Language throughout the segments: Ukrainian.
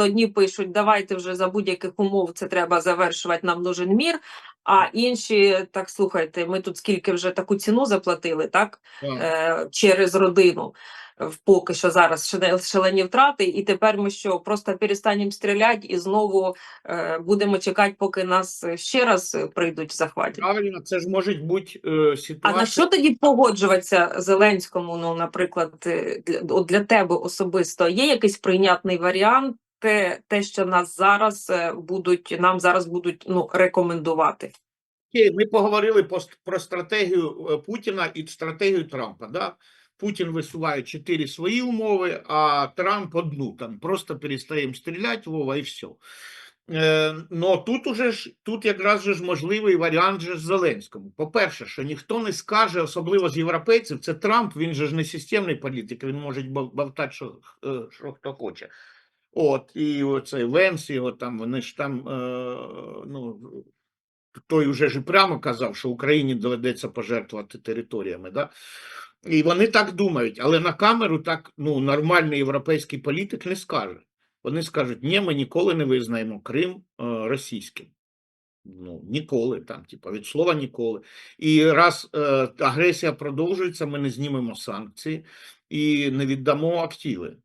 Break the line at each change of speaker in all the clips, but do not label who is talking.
одні пишуть, давайте вже за будь-яких умов це треба завершувати, нам нужен мір. А інші так слухайте, ми тут скільки вже таку ціну заплатили, так е, через родину. В поки що зараз шале- шалені втрати, і тепер ми що просто перестанемо стріляти і знову е, будемо чекати, поки нас е, ще раз е, прийдуть захватять.
Правильно, це ж може бути е,
А на що тоді погоджуватися Зеленському? Ну, наприклад, е, для, для тебе особисто є якийсь прийнятний варіант, те, те, що нас зараз е, будуть нам зараз будуть ну рекомендувати?
Ми поговорили про стратегію е, Путіна і стратегію Трампа. Да? Путін висуває чотири свої умови, а Трамп одну. Там просто перестаємо стріляти, Вова, і все. Е, но тут уже ж тут якраз же ж можливий варіант же ж Зеленському. По-перше, що ніхто не скаже, особливо з європейців, це Трамп, він же ж не системний політик, він може бавтати, що, е, що хто хоче. От, і оцей Венс, його там, вони ж там, е, ну, той уже ж прямо казав, що Україні доведеться пожертвувати територіями. Да? І вони так думають, але на камеру так ну, нормальний європейський політик не скаже. Вони скажуть, ні, ми ніколи не визнаємо Крим е, російським. Ну, ніколи, там, типу, від слова ніколи. І раз е, агресія продовжується, ми не знімемо санкції і не віддамо активи.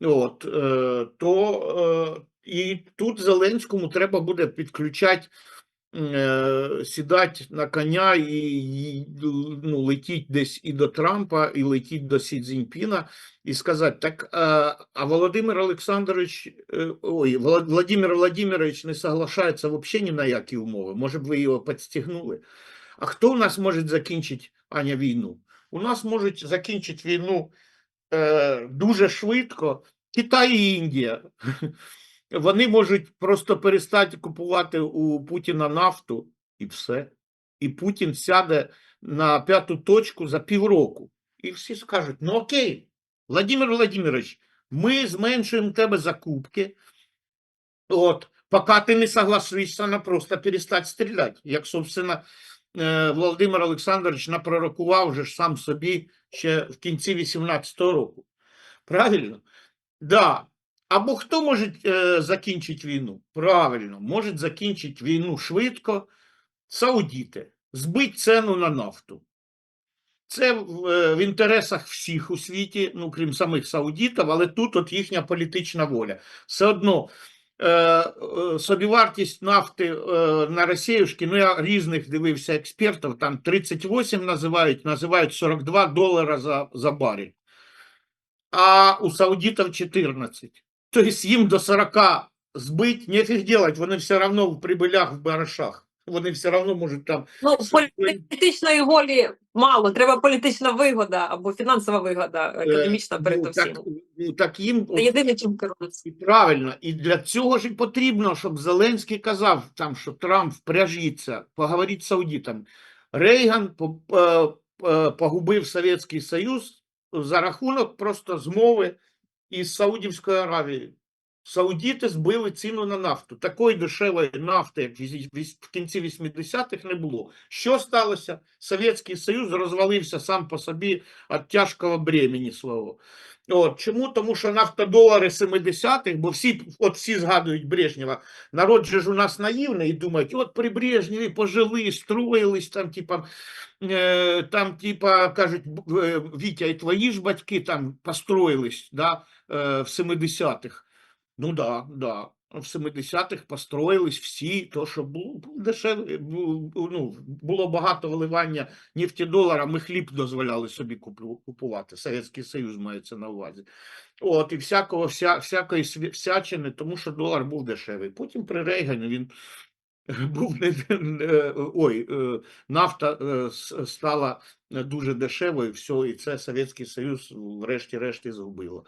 От, е, то е, і тут Зеленському треба буде підключати, е, сідати на коня і, і ну, летіть десь і до Трампа, і летіть до Сі Цзіньпіна і сказати: так, е, а Володимир Олександрович, е, ой, Вла- Владимир Владимирович не соглашається взагалі ні на які умови. Може б ви його підстігнули? А хто у нас може закінчити Аня війну? У нас можуть закінчити війну е, дуже швидко Китай і Індія. Вони можуть просто перестати купувати у Путіна нафту і все. І Путін сяде на п'яту точку за півроку. І всі скажуть: ну окей, Владимир Владимирович, ми зменшуємо тебе закупки. От, поки ти не согласишся на просто перестати стріляти. Як, собственно, Володимир Олександрович напророкував же ж сам собі ще в кінці 18-го року. Правильно? Да. Або хто може е, закінчити війну? Правильно, може закінчити війну швидко саудіти, збить ціну на нафту. Це в, е, в інтересах всіх у світі, ну крім самих саудітів, але тут от їхня політична воля. Все одно е, е, собівартість нафти е, на Росіюшки, ну я різних дивився експертів, там 38 називають, називають 42 долара за, за барель а у саудитов 14. То есть їм до 40 збить, нефіг делать, вони все равно в прибилях, в барашах. Вони все равно можуть там.
Ну політичної волі мало. Треба політична вигода або фінансова вигода, економічна
ну,
передусім.
так, ну, так їм
Це єдине, чим керуються.
І правильно, і для цього ж і потрібно, щоб Зеленський казав, там, що Трамп впряжіться, поговорить з саудитами. Рейган по- по- погубив Совєтський Союз за рахунок просто змови із Саудівською Аравією. Саудіти збили ціну на нафту. Такої дешевої нафти, як в кінці 80-х, не було. Що сталося? Совєтський Союз розвалився сам по собі від тяжкого бремені свого. От, чому? Тому що нафтодолари 70-х, бо всі, от всі згадують Брежнєва, народ же ж у нас наївний і думають, от при Брежнєві пожили, строїлись, там, типа, е, там, типа, кажуть, е, Вітя, і твої ж батьки там построїлись, да, е, в 70-х. Ну да, да. В 70-х построїлись всі, то що було дешеве, ну, було багато вливання нефтедолара, ми хліб дозволяли собі купувати. Совєтський Союз мається на увазі. От, і всякого, вся, всякої всячини, тому що долар був дешевий. Потім при Рейгані він був не, ой, е, нафта е, стала дуже дешевою, все, і це Совєтський Союз врешті-решт і згубило.